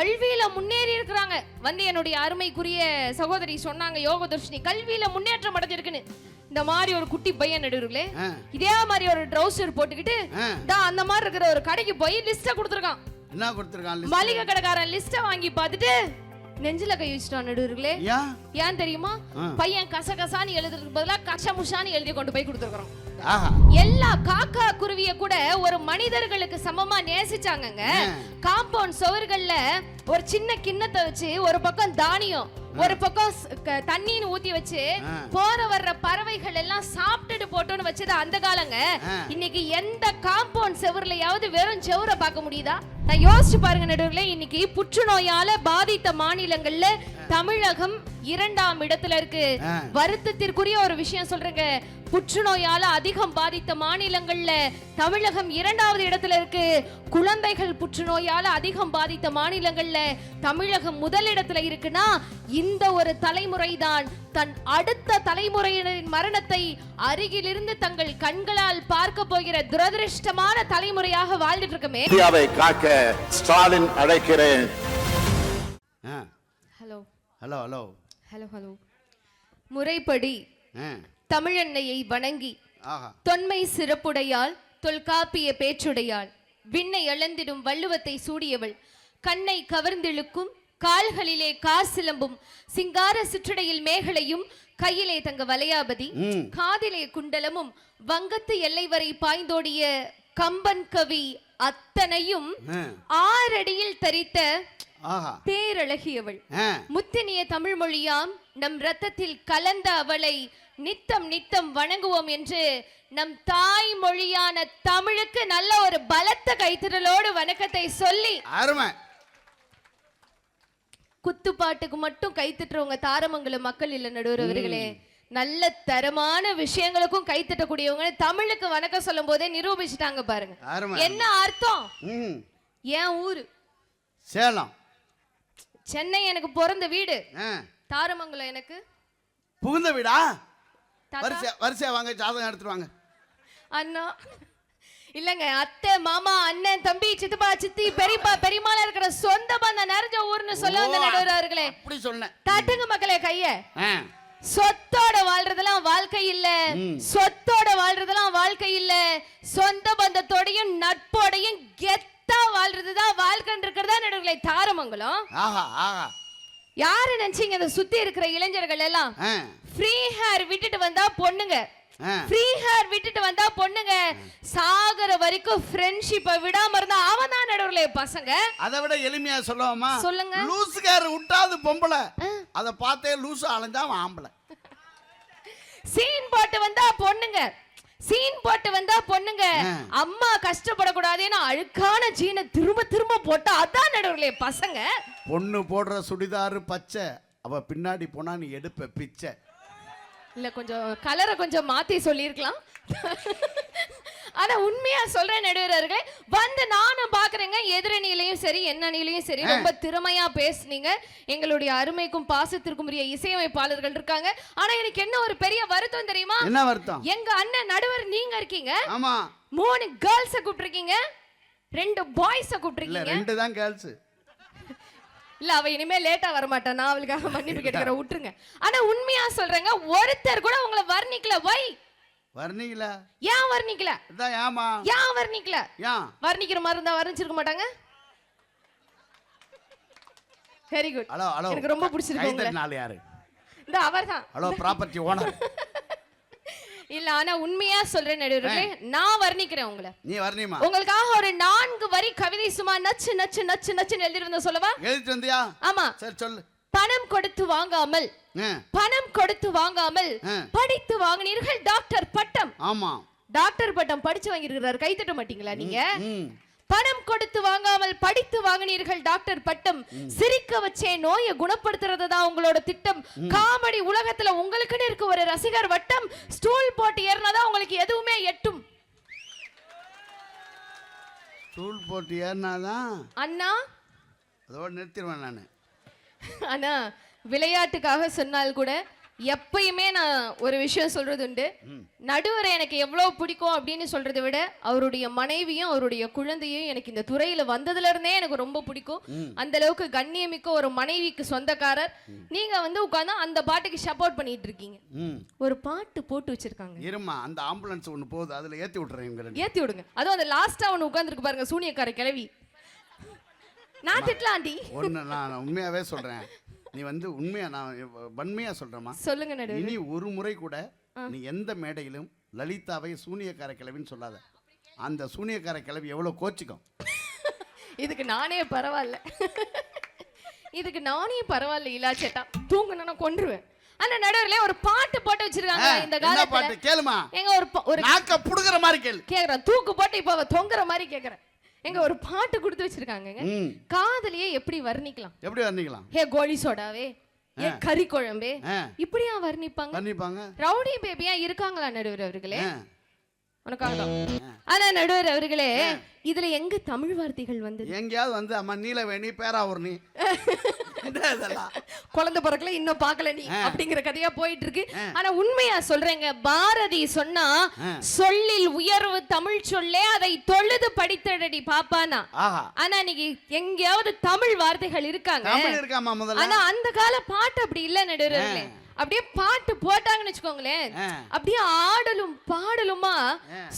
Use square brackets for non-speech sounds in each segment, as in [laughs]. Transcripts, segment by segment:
கல்வியில முன்னேறி இருக்கிறாங்க வந்து என்னுடைய அருமைக்குரிய சகோதரி சொன்னாங்க யோகதர்ஷினி கல்வியில முன்னேற்றம் அடைஞ்சிருக்குன்னு இந்த மாதிரி ஒரு குட்டி பையன் ஆ. இதே மாதிரி ஒரு ட்ரௌசர் போட்டுக்கிட்டு. டா அந்த மாதிரி இருக்கிற ஒரு கடைக்கு போய் லிஸ்ட கொடுத்துருக்கான் என்ன கொடுத்துருக்கான்? மளிகை கடைக்காரன் லிஸ்ட வாங்கி பார்த்துட்டு நெஞ்சில கை வச்சுட்டான் நடுவுங்களே ஏன் தெரியுமா. பையன் கசகசான்னு எழுதுறதுக்கு பதிலா கஷமுஷான்னு எழுதி கொண்டு போய் கொடுத்துருக்கான் ஆஹா எல்லா காக்கா குருவிய கூட ஒரு மனிதர்களுக்கு சமமா நேசிச்சாங்கங்க. காம்பவுண்ட் சுவர்கள்ல ஒரு சின்ன கிண்ணத்தை வச்சு ஒரு பக்கம் தானியம் ஒரு பக்கம் தண்ணின்னு ஊத்தி வச்சு. போற வர்ற பறவைகள் எல்லாம் சாப்பிட்டுட்டு போட்டோன்னு வச்சது அந்த காலங்க. இன்னைக்கு எந்த காம்பவுண்ட் செவர்லயாவது வெறும் செவரை பார்க்க முடியுதா நான் யோசிச்சு பாருங்க நடுவுல இன்னைக்கு புற்றுநோயால பாதித்த மாநிலங்கள்ல தமிழகம் இரண்டாம் இடத்துல இருக்கு. வருத்தத்திற்குரிய ஒரு விஷயம் சொல்றேங்க. புற்றுநோயால அதிகம் பாதித்த மாநிலங்கள்ல தமிழகம் இரண்டாவது இடத்துல இருக்கு. குழந்தைகள் புற்றுநோயால அதிகம் பாதித்த மாநிலங்கள்ல தமிழகம் முதலிடத்துல இருக்குன்னா இந்த ஒரு தலைமுறை தான் தன் அடுத்த தலைமுறையினரின் மரணத்தை அருகிலிருந்து தங்கள் கண்களால் பார்க்க போகிற துரதிருஷ்டமான தலைமுறையாக வாழ்ந்துட்டு இருக்கமே இந்தியாவை காக்க ஸ்டாலின் அழைக்கிறேன். Hello. Hello hello. Hello hello முறைப்படி தமிழன்னையை வணங்கி தொன்மை சிறப்புடையாள் தொல்காப்பிய பேச்சுடையாள் விண்ணை அளந்திடும் வள்ளுவத்தை சூடியவள் கண்ணை கவர்ந்திழுக்கும் கால்களிலே காசிலம்பும் சிங்கார சிற்றுடையில் மேகலையும் கையிலே தங்க வளையாபதி ம். காதிலே குண்டலமும் வங்கத்து எல்லை வரை பாய்ந்தோடிய கம்பன் கவி அத்தனையும். ஆறடியில் தரித்த பேரழகியவள். முத்தினிய தமிழ் மொழியாம் நம் ரத்தத்தில் கலந்த அவளை நித்தம் நித்தம் வணங்குவோம் என்று நம் தாய் மொழியான தமிழுக்கு நல்ல ஒரு பலத்த கைத்திரலோடு வணக்கத்தை சொல்லி அருமை. குத்துப்பாட்டுக்கு மட்டும் கைத்தட்டுறவங்க தாரமங்கலம் மக்கள் இல்ல நடுவர் அவர்களே நல்ல தரமான விஷயங்களுக்கும் கைத்தட்டக்கூடியவங்க தமிழுக்கு வணக்கம் சொல்லும் போதே நிரூபிச்சுட்டாங்க பாருங்க. என்ன அர்த்தம்? என் ஊரு. சேலம். சென்னை எனக்கு பிறந்த வீடு. தாரமங்கலம் எனக்கு. புகுந்த வீடா? வரிசையா வரிசையா வாங்க ஜாதகம் எடுத்துட்டு வாங்க. அண்ணா. இல்லங்க அத்தை மாமா அண்ணன் தம்பி சித்தப்பா சித்தி பெரியப்பா பெரியமால இருக்கிற சொந்த பந்தம் நிறைஞ்ச ஊர்னு சொல்ல வந்த நடுவர் அவர்களே. அப்படி சொன்னேன் தட்டுங்க மக்களே கைய. சொத்தோட வாழ்றதெல்லாம் வாழ்க்கை இல்ல. சொத்தோட வாழ்றதெல்லாம் வாழ்க்கை இல்ல. சொந்த பந்தத்தோடையும் நட்போடையும் கெத்தா வாழ்றதுதான் வாழ்க்கைன்னு இருக்கிறதா நடுவர்களே தாரமங்கலம். ஆஹா ஆஹா. யாரு நினைச்சீங்க இந்த சுத்தி இருக்கிற இளைஞர்கள் எல்லாம்? ஃப்ரீ ஹேர் விட்டுட்டு வந்தா பொண்ணுங்க. ஃப்ரீ ஹேர் விட்டுட்டு வந்தா பொண்ணுங்க. சாகர வரைக்கும் ஃப்ரெண்ட்ஷிப்பை விடாம இருந்தா அவன் தான் நடுவுல பசங்க. அதை விட எளிமையா சொல்லுவோமா சொல்லுங்க. லூசுக்கார விட்டாது பொம்பளை. அதை பார்த்தே லூசு அலைஞ்சா அவன் ஆம்பளை. சீன் போட்டு வந்தா பொண்ணுங்க. சீன் போட்டு வந்தா பொண்ணுங்க. அம்மா கஷ்டப்படக்கூடாதுன்னு அழுக்கான ஜீனை திரும்ப திரும்ப போட்டா அதான் நடுவுல பசங்க. பொண்ணு போடுற சுடிதாரு பச்சை. அவ பின்னாடி போனா நீ எடுப்ப பிச்சை. இல்ல கொஞ்சம் கலரை கொஞ்சம் மாத்தி சொல்லியிருக்கலாம். [laughs] ஆனா உண்மையா சொல்றேன் நடுவர்களே வந்து நானும் பாக்குறேங்க. எதிரணியிலையும் சரி எண்ணணிலையும் சரி ரொம்ப திறமையா பேசுனீங்க. எங்களுடைய அருமைக்கும் பாசத்திற்கும் உரிய இசையமைப்பாளர்கள் இருக்காங்க. ஆனா எனக்கு என்ன ஒரு பெரிய வருத்தம் தெரியுமா? என்ன வருத்தம்? எங்க அண்ணன் நடுவர் நீங்க இருக்கீங்க. ஆமா. மூணு கேர்ள்ஸ கூப்பிட்டிருக்கீங்க. ரெண்டு பாய்ஸ கூப்பிட்டிருக்கீங்க. ரெண்டு தான் கேர்ள்ஸ் [laughs] இல்ல அவ இனிமே லேட்டா வர மாட்டா நான் அவளுக்காக மன்னிப்பு கேட்டுக்கிற விட்டுருங்க. ஆனா உண்மையா சொல்றேங்க ஒருத்தர் கூட உங்களை வர்ணிக்கல. வை. வர்ணீங்கள ஏன் வர்ணிக்கல? இதான் ஏமா ஏன் வர்ணிக்கல? ஏன்? வர்ணிக்கிற மாதிரி இருந்தா வர்ணிச்சிருக்க மாட்டாங்க? வெரி குட் ஹலோ ஹலோ எனக்கு ரொம்ப பிடிச்சிருக்கு உங்களை நாள் யாரு? இந்த அவர்தான். ஹலோ ப்ராப்பர்ட்டி ஓனர் இல்ல ஆனா உண்மையா சொல்றேன் நடுவர்களே நான் வர்ணிக்கிறேன் உங்களை. நீ வர்ணிமா உங்களுக்காக ஒரு நான்கு வரி கவிதை சும்மா நச்சு நச்சு நச்சு நச்சுன்னு எழுதிருந்த சொல்லவா? எழுதிட்டு வந்தியா? ஆமா. சரி சொல்லு. பணம் கொடுத்து வாங்காமல் பணம் கொடுத்து வாங்காமல். படித்து வாங்கினீர்கள். டாக்டர் பட்டம். ஆமா. டாக்டர் பட்டம் படிச்சு வாங்கியிருக்கிறாரு. கை தட்ட மாட்டீங்களா நீங்க? பணம் கொடுத்து வாங்காமல் படித்து வாங்கினீர்கள். டாக்டர் பட்டம். சிரிக்க வச்சே நோயை குணப்படுத்துறது தான் உங்களோட திட்டம். காமெடி உலகத்துல உங்களுக்குன்னு இருக்க ஒரு ரசிகர் வட்டம். ஸ்டூல் போட்டு ஏறினாதான் உங்களுக்கு எதுவுமே எட்டும். ஸ்டூல் போட்டு ஏறினாதான் அண்ணா? அதோட நிறுத்திடுவேன் நான். ஆனா விளையாட்டுக்காக சொன்னால் கூட எப்பயுமே நான் ஒரு விஷயம் சொல்றது உண்டு நடுவரை எனக்கு எவ்வளவு பிடிக்கும் அப்படின்னு சொல்றதை விட அவருடைய மனைவியும் அவருடைய குழந்தையும் எனக்கு இந்த துறையில வந்ததுல இருந்தே எனக்கு ரொம்ப பிடிக்கும். அந்த அளவுக்கு கண்ணியமிக்க ஒரு மனைவிக்கு சொந்தக்காரர். நீங்க வந்து உட்கார்ந்து அந்த பாட்டுக்கு சப்போர்ட் பண்ணிட்டு இருக்கீங்க. ஒரு பாட்டு போட்டு வச்சிருக்காங்க. இருமா அந்த ஆம்புலன்ஸ் ஒன்று போகுது அதில் இவங்க ரெண்டு ஏத்தி விடுங்க. அதுவும் அந்த லாஸ்டா ஒன்று உட்கார்ந்துருக்கு பாருங்க சூனியக்கார கிளவி நான் திட்டலாண்டி ஒன்று நான் உண்மையாகவே சொல்கிறேன் நீ வந்து உண்மையா நான் வன்மையாக சொல்கிறேம்மா சொல்லுங்க நடுவர். இனி ஒரு முறை கூட நீ எந்த மேடையிலும் லலிதாவை சூனியக்கார கிழவின்னு சொல்லாத. அந்த சூனியக்கார கிழவி எவ்வளோ கோச்சிக்கும்? இதுக்கு நானே பரவாயில்ல. இதுக்கு நானே பரவாயில்ல இல்லா சேட்டா கொன்றுவேன். ஆனா நடுவுல ஒரு பாட்டு போட்டு வச்சிருக்காங்க இந்த என்ன பாட்டு? காலத்துல கேளுமா. எங்க ஒரு ஒரு நாக்க புடுங்குற மாதிரி கேளு. கேக்குறேன் தூக்கு போட்டு இப்ப தொங்குற மாதிரி கேக்குறேன். எங்க ஒரு பாட்டு கொடுத்து வச்சிருக்காங்க காதலியே எப்படி வர்ணிக்கலாம்? எப்படி வர்ணிக்கலாம்? ஹே கோழி சோடாவே. ஏ கறி குழம்பே. இப்படியா வர்ணிப்பாங்க? வர்ணிப்பாங்க. ரவுடி பேபியா இருக்காங்களா நடுவர் அவர்களே. உனக்காக தான் ஆனா நடுவர் அவர்களே இதுல எங்க தமிழ் வார்த்தைகள் வந்தது? எங்கேயாவது வந்து அம்மா நீலவேணி பேராவூர்ணி [laughs] குழந்தை பிறக்கல இன்னும் பார்க்கல நீ அப்படிங்கிற கதையா போயிட்டு இருக்கு. ஆனா உண்மையா சொல்றேங்க பாரதி சொன்னா சொல்லில் உயர்வு தமிழ் சொல்லே அதை தொழுது படித்தடடி பாப்பானா. ஆனா இன்னைக்கு எங்கேயாவது தமிழ் வார்த்தைகள் இருக்காங்க. ஆனா அந்த கால பாட்டு அப்படி இல்ல நடுவர்களே. அப்படியே பாட்டு போட்டாங்கன்னு வச்சுக்கோங்களேன். அப்படியே ஆடலும் பாடலுமா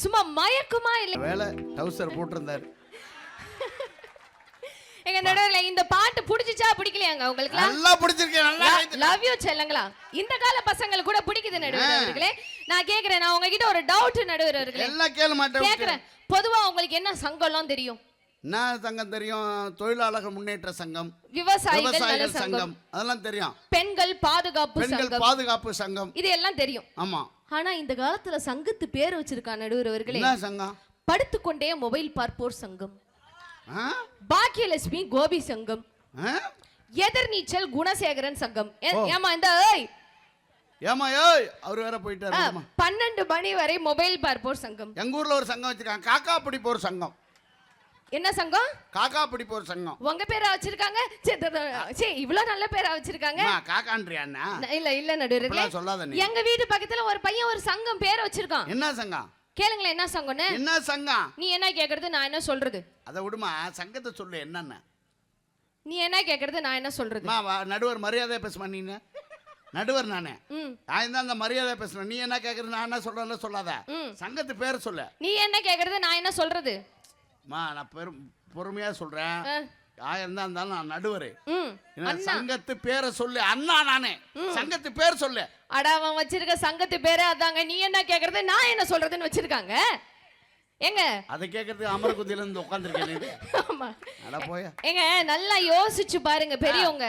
சும்மா மயக்குமா இல்ல. வேலை டவுசர் போட்டிருந்தாரு. [laughs] எங்க நடுவுல இந்த பாட்டு பிடிச்சிச்சா பிடிக்கலையாங்க உங்களுக்கு? நல்லா பிடிச்சிருக்கேன் நல்லா லவ் யூ செல்லங்களா? இந்த கால பசங்களுக்கு கூட பிடிக்குது நடுவர் அவர்களே. நான் கேக்குறேன் நான் உங்ககிட்ட ஒரு டவுட் நடுவர் அவர்களே. எல்லாம் கேள மாட்டேன் கேக்குறேன். பொதுவா உங்களுக்கு என்ன சங்கம்லாம் தெரியும்? என்ன சங்கம் தெரியும்? தொழிலாளர்கள் முன்னேற்ற சங்கம் விவசாயிகள் சங்கம் அதெல்லாம் தெரியும். பெண்கள் பாதுகாப்பு பெண்கள் பாதுகாப்பு சங்கம். இது எல்லாம் தெரியும். ஆமா. ஆனா இந்த காலத்துல சங்கத்து பேர் வச்சிருக்கா நடுவர் அவர்களே? என்ன சங்கம்? படுத்துக்கொண்டே மொபைல் பார்ப்போர் சங்கம். ஆ? பாக்கியலட்சுமி கோபி சங்கம்? எதிர்நீச்சல் குணசேகரன் சங்கம். ஏமா இந்த ஏய், ஏமா ஏய்! அவர் வேற போயிட்டாரு. பன்னெண்டு மணி வரை மொபைல் பார்ப்போர் சங்கம். எங்க ஊர்ல ஒரு சங்கம் வச்சிருக்காங்க காக்கா பிடிப்போர் சங்கம். என்ன சங்கம்? காக்கா பிடிப்போர் சங்கம். உங்க பேரா வச்சிருக்காங்க? சே, த- த- சே இவ்வளவு நல்ல பேரா வச்சிருக்காங்க. காக்கான்றியா இல்ல இல்ல நடுவர்களே சொல்லாத எங்க வீட்டு பக்கத்துல ஒரு பையன் ஒரு சங்கம் பேரை வச்சிருக்கான். என்ன சங்கம்? கேளுங்களேன் என்ன சங்கம்னு. என்ன சங்கம்? நீ என்ன கேக்குறது நான் என்ன சொல்றது? அதை விடுமா சங்கத்தை சொல்லு என்னன்னு. நீ என்ன கேக்குறது நான் என்ன சொல்றது? நடுவர் மரியாதை பேசுமா நீ நடுவர் நானே. நான் தான் அந்த மரியாதை பேசுறேன். நீ என்ன கேட்கறது நான் என்ன சொல்றேன்னு சொல்லாத. சங்கத்து பேர் சொல்லு. நீ என்ன கேக்குறது நான் என்ன சொல்றது? அம்மா நான் பெரும் பொறுமையா சொல்றேன். ஆயிரம் தான் இருந்தாலும் நான் நடுவர். ம். சங்கத்து பேரை சொல்லு. அண்ணா நானே. சங்கத்து பேர் சொல்லு. அட அவன் வச்சிருக்க சங்கத்து பேரே அதாங்க. நீ என்ன கேக்குறது? நான் என்ன சொல்றதுன்னு வச்சிருக்காங்க? ஏங்க? அதை கேட்கறதுக்கு அமரகுதியில இருந்து உட்காந்துருக்கேன் ஏங்க நல்லா யோசிச்சு பாருங்க பெரியவங்க.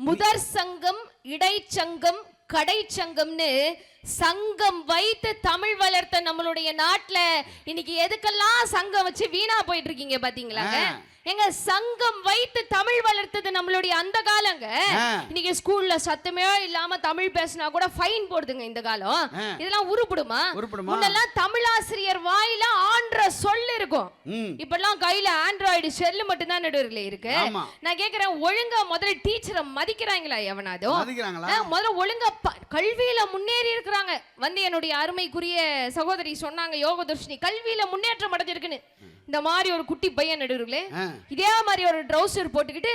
முதற் சங்கம் இடைச்சங்கம் கடை சங்கம்னு சங்கம் வைத்து தமிழ் வளர்த்த நம்மளுடைய நாட்டுல இன்னைக்கு எதுக்கெல்லாம் சங்கம் வச்சு வீணா போயிட்டு இருக்கீங்க பாத்தீங்களாங்க எங்க சங்கம் வைத்து தமிழ் வளர்த்தது நம்மளுடைய அந்த காலங்க. இன்னைக்கு ஸ்கூல்ல சத்தமே இல்லாம தமிழ் பேசினா கூட ஃபைன் போடுதுங்க இந்த காலம். இதெல்லாம் உருப்படுமா? முன்னெல்லாம் தமிழாசிரியர் வாயில ஆன்ற சொல் இருக்கும். இப்பெல்லாம் கையில ஆண்ட்ராய்டு செல்லு மட்டும் தான் நடுவர்களே இருக்கு. நான் கேக்குறேன் ஒழுங்கா முதல்ல டீச்சரை மதிக்கிறாங்களா எவனாதும் ஆ, முதல்ல ஒழுங்கா கல்வியில முன்னேறி இருக்கிறாங்க. வந்து என்னுடைய அருமைக்குரிய சகோதரி சொன்னாங்க யோகதர்ஷினி கல்வியில முன்னேற்றம் அடைஞ்சிருக்குன்னு. இந்த மாதிரி ஒரு குட்டி பையன் ஆ. இதே மாதிரி ஒரு ட்ரௌசர் போட்டுக்கிட்டு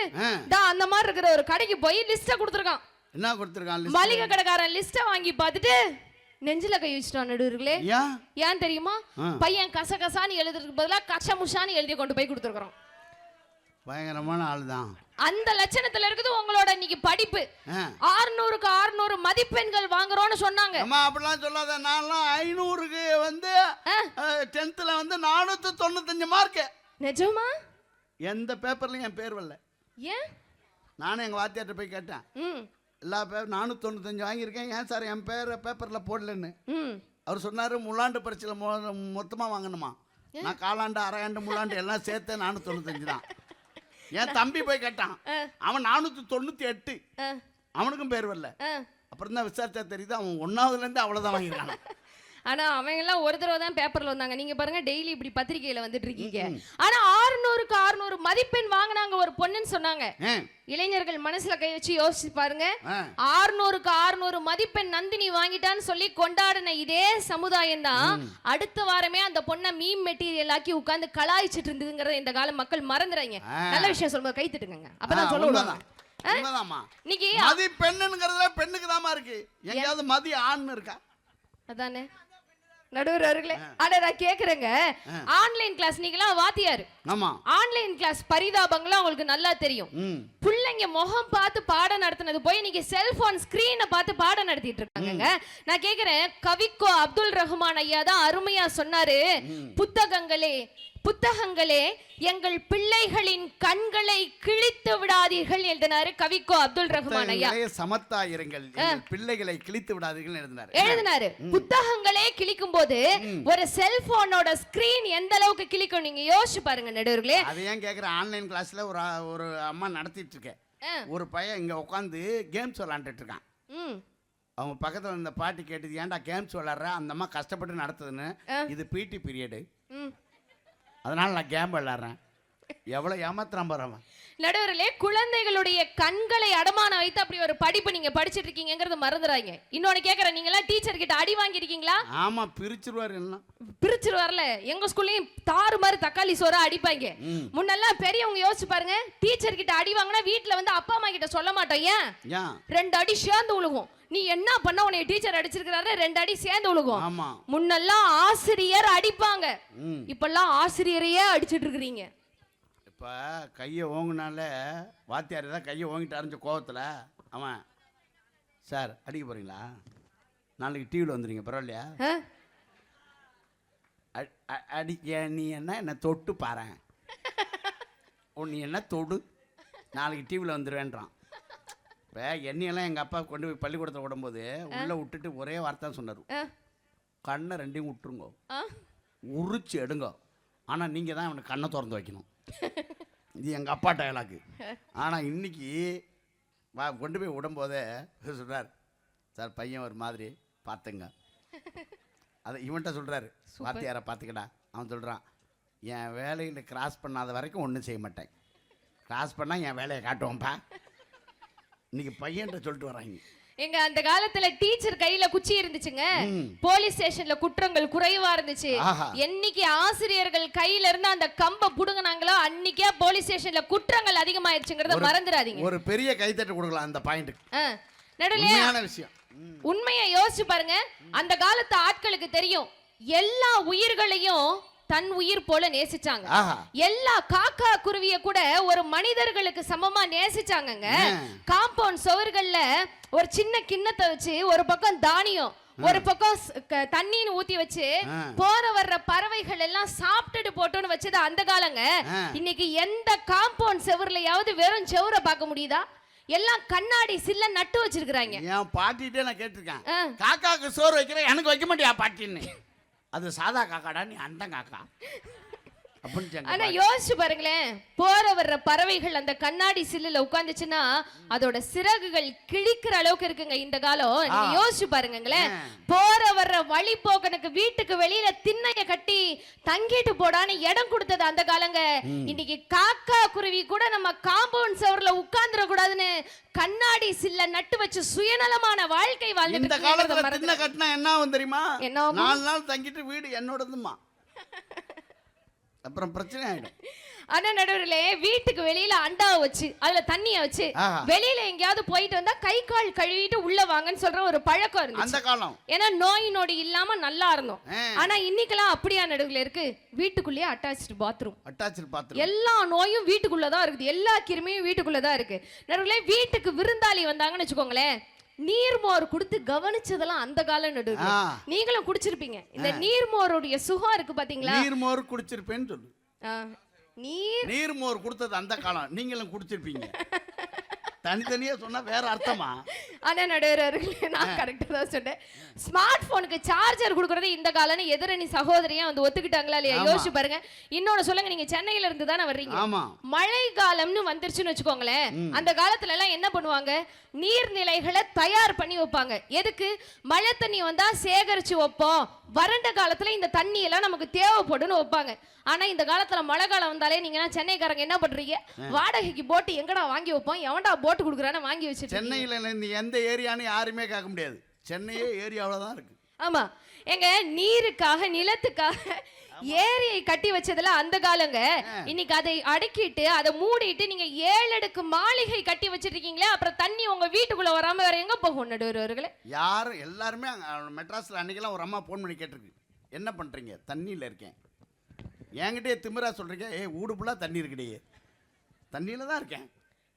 அந்த மாதிரி இருக்கிற ஒரு கடைக்கு போய் லிஸ்ட கொடுத்துருக்கான். என்ன கொடுத்துருக்கான்? மளிகை கடைக்காரன் லிஸ்ட வாங்கி பார்த்துட்டு நெஞ்சில கை வச்சுட்டான் நடுவர்களே ஏன் தெரியுமா. பையன் கசகசான்னு எழுதுறதுக்கு பதிலா கசமுஷான்னு எழுதி கொண்டு போய் கொடுத்துருக்கோம் பயங்கரமான ஆள் தான் அந்த லட்சணத்துல இருக்குது உங்களோட இன்னைக்கு படிப்பு. ஆறுநூறுக்கு ஆறுநூறு மதிப்பெண்கள் வாங்குறோம்னு சொன்னாங்க. அம்மா அப்படிலாம் சொல்லாத. நான்லாம் ஐநூறுக்கு வந்து. டென்த்தில் வந்து நானூற்றி தொண்ணூத்தஞ்சு மார்க்கு நிஜமா? எந்த பேப்பர்லையும் என் பேர் வரல. ஏன்? நானும் எங்கள் வாத்தியார்ட்ட போய் கேட்டேன். எல்லா பேர் நானூற்றி தொண்ணூத்தஞ்சு வாங்கியிருக்கேன். ஏன் சார் என் பேர் பேப்பரில் போடலன்னு? அவர் சொன்னார் முள்ளாண்டு பரீட்சையில் மொ மொத்தமாக வாங்கணுமா. நான் காலாண்டு அரையாண்டு முள்ளாண்டு எல்லாம் சேர்த்து நானூற்றி தொண்ணூத்தஞ்சு தான். என் தம்பி போய் கேட்டான். அவன் நானூற்றி தொண்ணூற்றி எட்டு. அவனுக்கும் பேர் வரல. அப்புறம் தான் விசாரிச்சா தெரியுது அவன் ஒன்றாவதுலேருந்து அவ்வளோதான் வாங்கியிருக்கான். ஆனா அவங்க எல்லாம் ஒரு தடவை தான் பேப்பர்ல வந்தாங்க. நீங்க பாருங்க டெய்லி இப்படி பத்திரிக்கையில வந்துட்டு இருக்கீங்க. ஆனா ஆறுநூறு மதிப்பெண் வாங்குனாங்க ஒரு பொண்ணுன்னு சொன்னாங்க. இளைஞர்கள் மனசுல கை வச்சு யோசிச்சு பாருங்க. ஆறுநூறுக்கு ஆறுநூறு மதிப்பெண் நந்தினி வாங்கிட்டான்னு சொல்லி கொண்டாடின இதே சமுதாயம் தான் அடுத்த வாரமே அந்த பொண்ணை மீம் மெட்டீரியல் ஆக்கி உட்கார்ந்து கலாய்ச்சிட்டு இருந்ததுங்கிறத இந்த கால மக்கள் மறந்துறாங்க. நல்ல விஷயம் சொல்லும்போது கை தட்டுங்க அப்பதான் சொல்ல விடுவாங்க. உண்மைதான். உண்மைதாம்மா. இன்னைக்கு மதி பெண்ணுங்கிறதுல பெண்ணுக்கு தாமா இருக்கு. எங்கேயாவது மதி ஆண்னு இருக்கா? அதானே? நடுவர் அவர்களே அட நான் கேக்குறேங்க. ஆன்லைன் கிளாஸ் நீங்களாம் வாத்தியாரு. ஆமா. ஆன்லைன் கிளாஸ் பரிதாபங்கள்லாம் உங்களுக்கு நல்லா தெரியும். பிள்ளைங்க முகம் பார்த்து பாடம் நடத்தினது போய் நீங்க செல்போன் ஸ்கிரீனை பார்த்து பாடம் நடத்திட்டு இருக்காங்கங்க. நான் கேக்குறேன் கவிக்கோ அப்துல் ரஹ்மான் ஐயா தான் அருமையா சொன்னாரு. புத்தகங்களே புத்தகங்களே எங்கள் பிள்ளைகளின் கண்களை கிழித்து விடாதீர்கள் எழுதினாரு கவிக்கோ அப்துல் ரஹ்மான் ஐயா. சமத்தா இருங்கள். பிள்ளைகளை கிழித்து விடாதீர்கள் எழுதினார். எழுதினாரு. புத்தகங்களே கிழிக்கும் போது ஒரு செல்போனோட ஸ்கிரீன் எந்த அளவுக்கு கிழிக்கும் நீங்க யோசிச்சு பாருங்க நடுவர்களே. அதை ஏன் கேட்குற ஆன்லைன் கிளாஸ்ல ஒரு ஒரு அம்மா நடத்திட்டு இருக்கேன். ஒரு பையன் இங்க உட்காந்து கேம்ஸ் விளாண்டுட்டு இருக்கான். அவங்க பக்கத்துல இந்த பாட்டி கேட்டது ஏன்டா கேம்ஸ் விளாட்ற? அந்த அம்மா கஷ்டப்பட்டு நடத்துதுன்னு. இது பிடி பீரியடு அதனால் நான் கேம் விளாட்றேன். எவ்வளோ ஏமாத்துறான் பாரு அவன். நடுவர்களே குழந்தைகளுடைய கண்களை அடமானம் வைத்து அப்படி ஒரு படிப்பு நீங்க படிச்சிட்டு இருக்கீங்கங்கறத மறந்துறாங்க இன்னொன்னு கேக்குறேன் நீங்க எல்லாம் டீச்சர் கிட்ட அடி வாங்கியிருக்கீங்களா? ஆமா பிரிச்சிருவாரு எல்லாம். பிரிச்சிரு வரல எங்க ஸ்கூல்லயும் தாறு மாதிரி தக்காளி சோறா அடிப்பாங்க. முன்னெல்லாம் பெரியவங்க யோசிச்சு பாருங்க டீச்சர் கிட்ட அடி வாங்கினா வீட்ல வந்து அப்பா அம்மா கிட்ட சொல்ல மாட்டோம் ஏன்? ரெண்டு அடி சேர்ந்து விழுகும் நீ என்ன பண்ண உன்னை டீச்சர் அடிச்சிருக்கிறாரு ரெண்டு அடி சேர்ந்து விழுகும் ஆமா. முன்னெல்லாம் ஆசிரியர் அடிப்பாங்க. இப்பெல்லாம் ஆசிரியரையே அடிச்சிட்டு இருக்கிறீங்க. இப்போ கையை ஓங்குனால வாத்தியார் தான் கையை ஓங்கிட்டு அரைஞ்ச கோவத்தில் அவன் சார் அடிக்க போகிறீங்களா நாளைக்கு டிவியில் வந்துடுங்க பரவாயில்லையா? ஆ? அ- அ- அடி ஏன் நீ என்ன என்னை தொட்டு ஓ நீ என்ன தொடு. நாளைக்கு டிவியில் வந்துடுவேன்றான் இப்போ என்னையெல்லாம் எங்கள் அப்பா கொண்டு போய் பள்ளிக்கூடத்தில் விடும்போது உள்ளே விட்டுட்டு ஒரே வார்த்தை சொன்னார்? கண்ணை ரெண்டையும் விட்டுருங்கோ? உரிச்சு எடுங்க. ஆனால் நீங்கள் தான் அவனுக்கு கண்ணை திறந்து வைக்கணும். இது எங்கள் அப்பா டயலாக்கு ஆனால் இன்னைக்கு வா கொண்டு போய் விடும்போதே சொல்கிறார் சார் பையன் ஒரு மாதிரி பார்த்துங்க. அதை இவன்கிட்ட சொல்கிறாரு வாத்தியாரை பார்த்துக்கடா. அவன் சொல்கிறான் என் வேலையில் கிராஸ் பண்ணாத வரைக்கும் ஒன்றும் செய்ய மாட்டேன். கிராஸ் பண்ணால் என் வேலையை காட்டுவோம்ப்பா. இன்னைக்கு பையன்கிட்ட சொல்லிட்டு வராங்க எங்க அந்த காலத்துல டீச்சர் கையில குச்சி இருந்துச்சுங்க. போலீஸ் ஸ்டேஷன்ல குற்றங்கள் குறைவா இருந்துச்சு. என்னைக்கு ஆசிரியர்கள் கையில இருந்து அந்த கம்ப புடுங்கினாங்களோ அன்னைக்கே போலீஸ் ஸ்டேஷன்ல குற்றங்கள் அதிகமாயிருச்சுங்கறத மறந்துடாதீங்க. ஒரு பெரிய கைத்தட்டு கொடுக்கலாம் அந்த பாயிண்ட்டுக்கு ஆ. நடுவுல விஷயம். உண்மையை யோசிச்சு பாருங்க. அந்த காலத்து ஆட்களுக்கு தெரியும். எல்லா உயிர்களையும் தன் உயிர் போல நேசிச்சாங்க. எல்லா காக்கா குருவிய கூட ஒரு மனிதர்களுக்கு சமமா நேசிச்சாங்கங்க. காம்பவுண்ட் சுவர்கள்ல ஒரு சின்ன கிண்ணத்தை வச்சு ஒரு பக்கம் தானியம் ஒரு பக்கம் தண்ணின்னு ஊத்தி வச்சு. போற வர்ற பறவைகள் எல்லாம் சாப்பிட்டுட்டு போட்டோன்னு வச்சது அந்த காலங்க. இன்னைக்கு எந்த காம்பவுண்ட் செவுர்லயாவது வெறும் செவுரை பார்க்க முடியுதா? எல்லாம் கண்ணாடி சில்ல நட்டு வச்சிருக்கிறாங்க. என் பாட்டிகிட்டே நான் கேட்டிருக்கேன். காக்காக்கு சோறு வைக்கிறேன் எனக்கு வைக்க மாட்டியா பாட்டின்னு? அது சாதா காக்காடா நீ அந்த காக்கா ஆனா யோசிச்சு பாருங்களேன் போற வர்ற பறவைகள் அந்த கண்ணாடி சில்லுல உட்கார்ந்துச்சுன்னா அதோட சிறகுகள் கிழிக்கிற அளவுக்கு இருக்குங்க இந்த காலம். நீங்க. யோசிச்சு பாருங்களேன். போற வர்ற வழிபோக்கனுக்கு வீட்டுக்கு வெளியில திண்ணைய கட்டி தங்கிட்டு போடான்னு இடம் கொடுத்தது அந்த காலங்க. இன்னைக்கு காக்கா குருவி கூட நம்ம காம்பவுண்ட் சவர்ல உட்கார்ந்துட கூடாதுன்னு கண்ணாடி சில்ல நட்டு வச்சு சுயநலமான வாழ்க்கை வாழ்ந்துட்டு இந்த காலத்துல கட்டினா என்ன ஆகும் தெரியுமா? என்ன? நாலு நாள் தங்கிட்டு வீடு என்னோடதுமா அப்புறம் பிரச்சனை ஆயிடும். ஆனா நடுவர்களே வீட்டுக்கு வெளியில அண்டாவை வச்சு அதுல தண்ணிய வச்சு. வெளியில எங்கேயாவது போயிட்டு வந்தா கை கால் கழுவிட்டு உள்ள வாங்கன்னு சொல்ற ஒரு பழக்கம் இருந்துச்சு. அந்த காலம். ஏன்னா நோய் நொடி இல்லாம நல்லா இருந்தோம். ஆனா இன்னைக்கெல்லாம் அப்படியா நடுவுல இருக்கு? வீட்டுக்குள்ளேயே அட்டாச்சு பாத்ரூம் அட்டாச்சு பாத்துரு எல்லா நோயும் வீட்டுக்குள்ளதான் இருக்குது. எல்லா கிருமியும் வீட்டுக்குள்ளதான் இருக்கு. நடுவுல வீட்டுக்கு விருந்தாளி வந்தாங்கன்னு வச்சுக்கோங்களேன். நீர்மோர் கொடுத்து கவனிச்சதெல்லாம் அந்த காலம் நடுவுல. ஆ. நீங்களும் குடிச்சிருப்பீங்க. இந்த நீர்மோருடைய சுகம் இருக்கு பாத்தீங்களா? நீர் மோர் குடிச்சிருப்பேன்னு சொல்லு. நீர் நீர் மோர் கொடுத்தது அந்த காலம். நீங்களும் குடிச்சிருப்பீங்க. [laughs] தனித்தனியா சொன்னா வேற அர்த்தமா? ஆனா நடுவர்களே நான் கரெக்டா தான் சொன்னேன். ஸ்மார்ட் போனுக்கு சார்ஜர் கொடுக்கறது இந்த காலம்னு எதிரணி சகோதரியா வந்து ஒத்துக்கிட்டாங்களா இல்லையா. யோசிச்சு பாருங்க. இன்னொன்னு சொல்லுங்க நீங்க சென்னையில இருந்து தானே வர்றீங்க. ஆமா. மழை காலம்னு வந்துருச்சுன்னு வச்சுக்கோங்களேன். அந்த காலத்துல எல்லாம் என்ன பண்ணுவாங்க? நீர்நிலைகளை தயார் பண்ணி வைப்பாங்க. எதுக்கு? மழை தண்ணி வந்தா சேகரிச்சு வைப்போம். வறண்ட காலத்துல இந்த தண்ணி எல்லாம் நமக்கு தேவைப்படும்னு வைப்பாங்க. ஆனா இந்த காலத்துல மழை காலம் வந்தாலே நீங்க சென்னைக்காரங்க என்ன பண்றீங்க? வாடகைக்கு போட்டு எங்கடா வாங்கி வைப்போம்? எவன்டா போட்டு கொடுக்குறான்னு வாங்கி வச்சுட்டு சென்னையில் எந்த ஏரியான்னு யாருமே கேட்க முடியாது. சென்னையே ஏரியாவில் தான் இருக்கு. ஆமா. எங்க நீருக்காக நிலத்துக்காக ஏரியை கட்டி வச்சதுல அந்த காலங்க. இன்னைக்கு அதை அடக்கிட்டு அதை மூடிட்டு நீங்க ஏழு அடுக்கு மாளிகை கட்டி வச்சிருக்கீங்களே அப்புறம் தண்ணி உங்க வீட்டுக்குள்ள வராம வேற எங்க போகும் நடுவர்களே யாரும் எல்லாருமே மெட்ராஸில் அன்றைக்கெல்லாம் ஒரு அம்மா ஃபோன் பண்ணி கேட்டிருக்கு. என்ன பண்ணுறீங்க தண்ணியில் இருக்கேன். என்கிட்டயே திமிரா சொல்கிறீங்க ஏய் ஊடு ஃபுல்லாக தண்ணி இருக்குடியே தண்ணியில் தான் இருக்கேன்.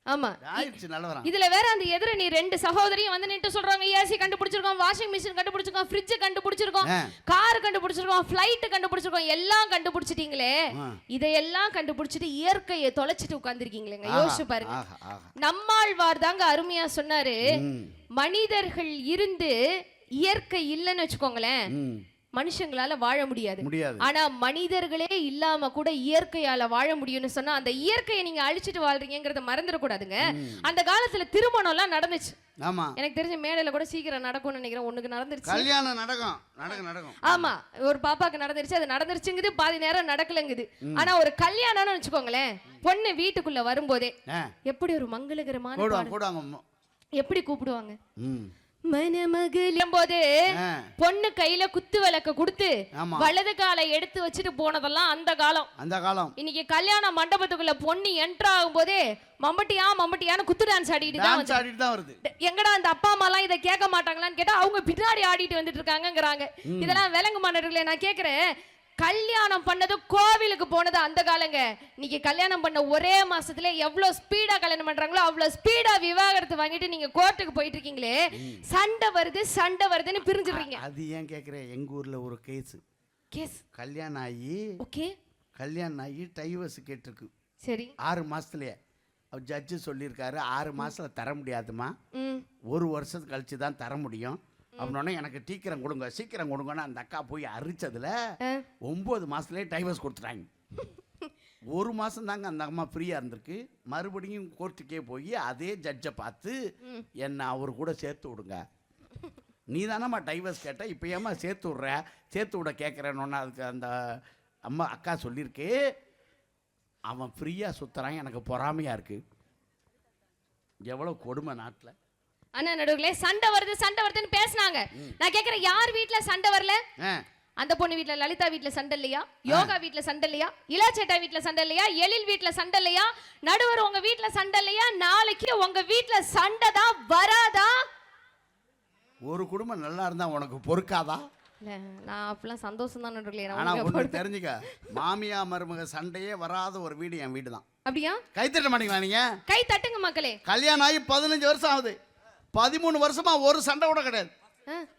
ஆமா. ஆயிடுச்சு நல்லவரம் இதுல வேற அந்த எதிர நீ ரெண்டு சகோதரியும் வந்து நின்று சொல்றாங்க ஏசி கண்டுபிடிச்சிருக்கோம் வாஷிங் மிஷின் கண்டுபிடிச்சிருக்கோம் ஃப்ரிட்ஜ் கண்டுபிடிச்சிருக்கோம். கார் கண்டுபிடிச்சிருக்கோம் ஃப்ளைட் கண்டுபிடிச்சிருக்கோம் எல்லாம் கண்டுபிடிச்சிட்டீங்களே. இதையெல்லாம் கண்டுபிடிச்சிட்டு இயற்கையை தொலைச்சிட்டு உட்கார்ந்திருக்கீங்களேங்க. யோசிச்சு பாருங்க. நம்மாழ்வார் தாங்க அருமையா சொன்னாரு. மனிதர்கள் இருந்து இயற்கை இல்லைன்னு வச்சுக்கோங்களேன். மனுஷங்களால வாழ முடியாது. ஆனா மனிதர்களே இல்லாம கூட இயற்கையால வாழ முடியும்னு சொன்னா அந்த இயற்கையை நீங்க அழிச்சிட்டு வாழ்றீங்கிறத மறந்துடக்கூடாதுங்க. அந்த காலத்துல திருமணம் எல்லாம் நடந்துச்சு. ஆமாம் எனக்கு தெரிஞ்ச மேடையில கூட சீக்கிரம் நடக்கும்னு நினைக்கிறேன் ஒண்ணுக்கு நடந்துருச்சு. கல்யாணம் நடக்கும். நடக்கும் நடக்கும். ஆமா. ஒரு பாப்பாக்கு நடந்துருச்சு அது நடந்துருச்சுங்குது பாதி நேரம் நடக்கலங்குது. ஆனா ஒரு கல்யாணம்னு வச்சுக்கோங்களேன் பொண்ணு வீட்டுக்குள்ள வரும்போதே எப்படி ஒரு மங்களகரமான எப்படி கூப்பிடுவாங்க? ம் மணமகள் போது பொண்ணு கையில குத்து விளக்க கொடுத்து. வலது காலை எடுத்து வச்சுட்டு போனதெல்லாம் அந்த காலம். அந்த காலம். இன்னைக்கு கல்யாண மண்டபத்துக்குள்ள பொண்ணு என்ட்ரு ஆகும் போதே மம்பட்டியா மம்பட்டியான்னு குத்து டான்ஸ் ஆடிட்டு தான் ஆடிட்டு தான் வருது. எங்கடா அந்த அப்பா அம்மா எல்லாம் இதை கேட்க மாட்டாங்களான்னு கேட்டா அவங்க பின்னாடி ஆடிட்டு வந்துட்டு இருக்காங்கங்கிறாங்க. இதெல்லாம் விலங்கு மாணவர்களே நான் கேக்குறேன். கல்யாணம் பண்ணது கோவிலுக்கு போனது அந்த காலங்க. இன்னைக்கு கல்யாணம் பண்ண ஒரே மாசத்துல எவ்வளவு ஸ்பீடா கல்யாணம் பண்றாங்களோ அவ்வளவு ஸ்பீடா விவாகரத்து வாங்கிட்டு நீங்க கோர்ட்டுக்கு போயிட்டு இருக்கீங்களே சண்டை வருது சண்டை வருதுன்னு பிரிஞ்சிடுறீங்க. அது ஏன் கேட்குறேன் எங்கள் ஊரில் ஒரு கேஸு கேஸ் கல்யாணம் ஆகி ஓகே கல்யாணம் ஆகி டைவர்ஸ் கேட்டிருக்கு. சரி. ஆறு மாதத்துலையே அவர் ஜட்ஜு சொல்லியிருக்காரு ஆறு மாதத்தில் தர முடியாதுமா ஒரு வருஷத்துக்கு கழிச்சு தான் தர முடியும். அப்படின்னோடனே எனக்கு சீக்கிரம் கொடுங்க சீக்கிரம் கொடுங்கன்னு அந்த அக்கா போய் அரிச்சதுல ஆ. ஒம்பது மாதத்துலேயே டைவர்ஸ் கொடுத்துட்டாங்க. [laughs] ஒரு மாதம் தாங்க அந்த அம்மா ஃப்ரீயாக இருந்திருக்கு. மறுபடியும் கோர்ட்டுக்கே போய் அதே ஜட்ஜை பார்த்து என்னை அவர் கூட சேர்த்து விடுங்க. நீ தானம்மா டைவர்ஸ் கேட்ட இப்போ ஏம்மா சேர்த்து விட்ற? சேர்த்து விட கேட்குறேன்னு அதுக்கு அந்த அம்மா அக்கா சொல்லியிருக்கு. அவன் ஃப்ரீயாக சுற்றுறான் எனக்கு பொறாமையாக இருக்குது எவ்வளோ கொடுமை நாட்டில். அண்ணா நடுவுகளே சண்டை வருது சண்டை வருதுன்னு பேசுனாங்க. நான் கேக்குறேன் யார் வீட்ல சண்டை வரல? அந்த பொண்ணு வீட்ல லலிதா வீட்ல சண்டை இல்லையா? யோகா வீட்ல சண்டை இல்லையா? இளாச்சேட்டா வீட்ல சண்டை இல்லையா? எழில் வீட்ல சண்டை இல்லையா? நடுவர் உங்க வீட்ல சண்டை இல்லையா? நாளைக்கு உங்க வீட்ல சண்டை தான் வராதா? ஒரு குடும்பம் நல்லா இருந்தா உனக்கு பொறுக்காதா? நான் அப்பெல்லாம் சந்தோஷம் தான் போடு- தெரிஞ்சுக்க மாமியா மருமக சண்டையே வராத ஒரு வீடு என் வீடு தான் அப்படியா கைத்தட்ட மாட்டீங்களா நீங்க? கை தட்டுங்க மக்களே. கல்யாணம் ஆகி பதினஞ்சு வருஷம் ஆகுது. பதிமூணு வருஷமா ஒரு சண்டை கூட கிடையாது.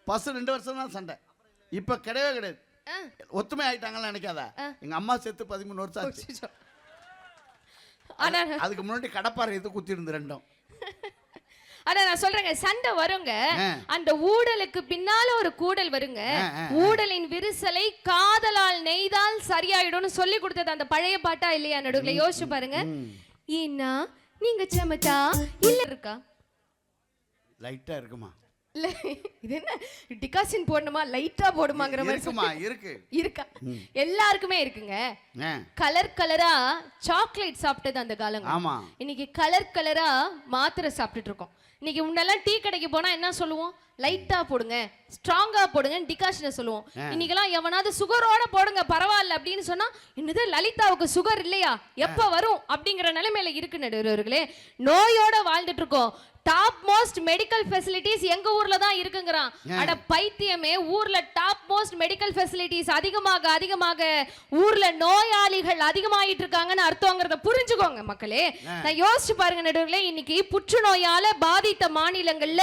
ஃபர்ஸ்ட் ரெண்டு வருஷம் தான் சண்டை. இப்போ கிடையவே கிடையாது. ஒத்துமை ஆயிட்டாங்கன்னு நினைக்காத. எங்க அம்மா செத்து பதிமூணு வருஷம் ஆச்சு. அதுக்கு முன்னாடி கடப்பாறை இது குத்தி இருந்து ரெண்டும். ஆனா நான் சொல்றேங்க சண்டை வருங்க. அந்த ஊடலுக்கு பின்னால ஒரு கூடல் வருங்க ஊடலின் விரிசலை காதலால் நெய்தால் சரியாயிடும்னு சொல்லி கொடுத்தது அந்த பழைய பாட்டா இல்லையா நடுவுல? யோசிச்சு பாருங்க. ஏன்னா நீங்க சமத்தா இல்ல இருக்கா? லைட்டா இருக்குமா? இல்ல. இது என்ன? டிகாஷன் போடணுமா? லைட்டா போடுமாங்கிற மாதிரி இருக்குமா? இருக்கு. இருக்கா? எல்லாருக்குமே இருக்குங்க. கலர் கலரா சாக்லேட் சாப்பிட்டது அந்த காலங்க. ஆமா. இன்னைக்கு கலர் கலரா மாத்திரை சாப்பிட்டுட்டு இருக்கோம். இன்னைக்கு முன்னெல்லாம் டீ கடைக்கு போனா என்ன சொல்லுவோம்? லைட்டா போடுங்க. ஸ்ட்ராங்கா போடுங்க டிகாஷனை சொல்லுவோம். இன்னைக்கெல்லாம் எவனாவது சுகரோட போடுங்க பரவாயில்ல அப்படின்னு சொன்னா என்னது லலிதாவுக்கு சுகர் இல்லையா? எப்ப வரும்? அப்படிங்கிற நிலைமையில இருக்கு நடுவர்களே நோயோட வாழ்ந்துட்டு இருக்கோம். டாப் மோஸ்ட் மெடிக்கல் ஃபெசிலிட்டிஸ் எங்க ஊர்ல தான் இருக்குங்கிறான். அட பைத்தியமே ஊர்ல டாப் மோஸ்ட் மெடிக்கல் ஃபெசிலிட்டிஸ் அதிகமாக அதிகமாக ஊர்ல நோயாளிகள் அதிகமாயிட்டு இருக்காங்கன்னு அர்த்தங்கிறத புரிஞ்சுக்கோங்க மக்களே. நான் யோசிச்சு பாருங்க நடுவுல இன்னைக்கு புற்றுநோயால பாதித்த மாநிலங்கள்ல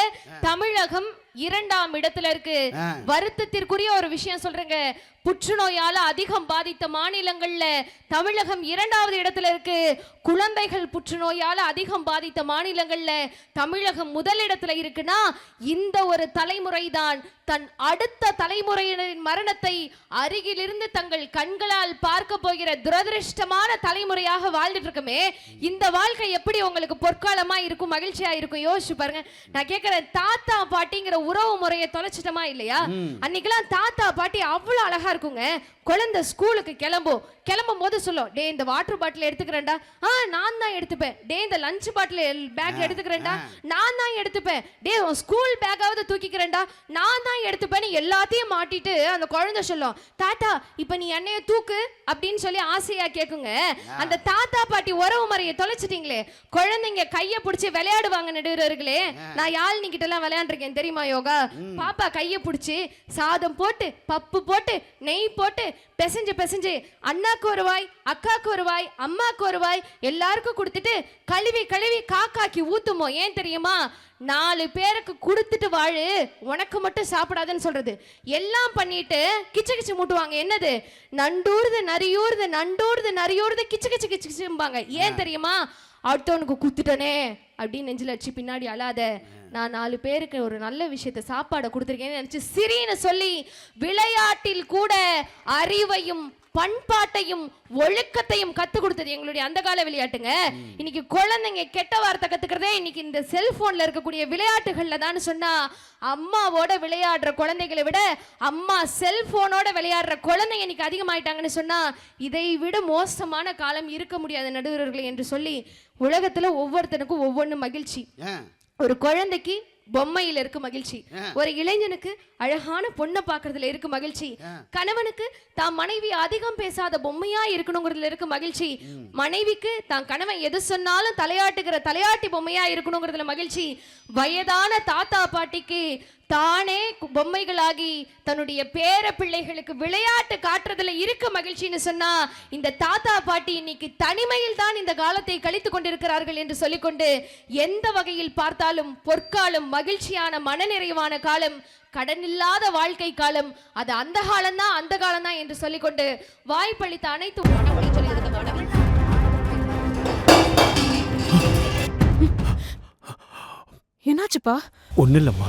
தமிழகம் இரண்டாம் இடத்துல இருக்கு. வருத்தத்திற்குரிய ஒரு விஷயம் சொல்றேங்க. புற்றுநோயால அதிகம் பாதித்த மாநிலங்கள்ல தமிழகம் இரண்டாவது இடத்துல இருக்கு. குழந்தைகள் புற்றுநோயால அதிகம் பாதித்த மாநிலங்கள்ல தமிழகம் முதலிடத்துல இருக்குன்னா இந்த ஒரு தலைமுறை தான் தன் அடுத்த தலைமுறையினரின் மரணத்தை அருகிலிருந்து தங்கள் கண்களால் பார்க்க போகிற துரதிருஷ்டமான தலைமுறையாக வாழ்ந்துட்டு இருக்கமே இந்த வாழ்க்கை எப்படி உங்களுக்கு பொற்காலமா இருக்கும் மகிழ்ச்சியா இருக்கும்? யோசிச்சு பாருங்க. நான் கேட்கிறேன் தாத்தா பாட்டிங்கிற உறவு முறையை தொலைச்சிட்டமா இல்லையா? அன்னைக்கெல்லாம் தாத்தா பாட்டி அவ்வளவு அழகா இருக்குங்க. குழந்தை ஸ்கூலுக்கு கிளம்பும். கிளம்பும் போது சொல்லும் டே இந்த வாட்டர் பாட்டில் எடுத்துக்கிறேன்டா. ஆ நான் தான் எடுத்துப்பேன். டே இந்த லஞ்ச் பாட்டில் பேக் எடுத்துக்கிறேன்டா. நான் தான் எடுத்துப்பேன். டே உன் ஸ்கூல் பேக்காவது தூக்கிக்கிறேன்டா. நான் தான் எடுத்துப்பேன்னு எல்லாத்தையும் மாட்டிட்டு அந்த குழந்தை சொல்லும் தாத்தா இப்போ நீ என்னைய தூக்கு அப்படின்னு சொல்லி ஆசையா கேக்குங்க. அந்த தாத்தா பாட்டி உறவு முறையை தொலைச்சிட்டீங்களே குழந்தைங்க கைய பிடிச்சி விளையாடுவாங்க நடுவர்களே நான் யாழ்னி கிட்ட எல்லாம் விளையாண்டுருக்கேன் தெரியுமா யோகா? பாப்பா கைய பிடிச்சி சாதம் போட்டு பப்பு போட்டு நெய் போட்டு பிசைஞ்சு பிசைஞ்சு அண்ணாக்கு ஒரு வாய் அக்காக்கு ஒரு வாய் அம்மாக்கு ஒரு வாய் எல்லாருக்கும் கொடுத்துட்டு கழுவி கழுவி காக்காக்கி ஊத்துமோ? ஏன் தெரியுமா? நாலு பேருக்கு கொடுத்துட்டு வாழு உனக்கு மட்டும் சாப்பிடாதுன்னு சொல்றது. எல்லாம் பண்ணிட்டு கிச்சு கிச்சு மூட்டுவாங்க. என்னது? நண்டூர்து நரியூர்து நண்டூர்து நரியூர்து கிச்சு கிச்சு கிச்சு கிச்சும்பாங்க. ஏன் தெரியுமா? அடுத்தவனுக்கு குத்துட்டனே அப்படின்னு நெஞ்சில் அடிச்சு பின்னாடி அழாத. நான் நாலு பேருக்கு ஒரு நல்ல விஷயத்த சாப்பாடை கொடுத்துருக்கேன்னு நினைச்சு சிரின்னு சொல்லி விளையாட்டில் கூட அறிவையும் பண்பாட்டையும் ஒழுக்கத்தையும் கத்து கொடுத்தது எங்களுடைய அந்த கால விளையாட்டுங்க. இன்னைக்கு குழந்தைங்க கெட்ட வார்த்தை கத்துக்கிறதே இன்னைக்கு இந்த செல்போன்ல இருக்கக்கூடிய விளையாட்டுகள்ல தான் சொன்னா அம்மாவோட விளையாடுற குழந்தைகளை விட அம்மா செல்போனோட விளையாடுற குழந்தைங்க இன்னைக்கு அதிகமாயிட்டாங்கன்னு சொன்னா இதை விட மோசமான காலம் இருக்க முடியாத நடுவர்களே என்று சொல்லி உலகத்துல ஒவ்வொருத்தனுக்கும் ஒவ்வொன்று மகிழ்ச்சி. ஒரு குழந்தைக்கு பொம்மையில இருக்கு மகிழ்ச்சி. ஒரு இளைஞனுக்கு அழகான பொண்ணை பார்க்கறதுல இருக்கு மகிழ்ச்சி. கணவனுக்கு தான் மனைவி அதிகம் பேசாத பொம்மையா இருக்கணுங்கிறதுல இருக்கு மகிழ்ச்சி. மனைவிக்கு தான் கணவன் எது சொன்னாலும் தலையாட்டுகிற தலையாட்டி பொம்மையா இருக்கணுங்கிறதுல மகிழ்ச்சி. வயதான தாத்தா பாட்டிக்கு தானே பொம்மைகளாகி தன்னுடைய பேர பிள்ளைகளுக்கு விளையாட்டு காட்டுறதுல இருக்க மகிழ்ச்சின்னு சொன்னா இந்த தாத்தா பாட்டி இன்னைக்கு தனிமையில் தான் இந்த காலத்தை கழித்து கொண்டிருக்கிறார்கள் என்று சொல்லிக்கொண்டு எந்த வகையில் பார்த்தாலும் பொற்காலம் மகிழ்ச்சியான மனநிறைவான காலம் கடனில்லாத வாழ்க்கை காலம் அது அந்த காலம்தான் அந்த காலம்தான் என்று சொல்லிக்கொண்டு வாய்ப்பளித்த அனைத்து என்னாச்சுப்பா? ஒன்றும் இல்லைம்மா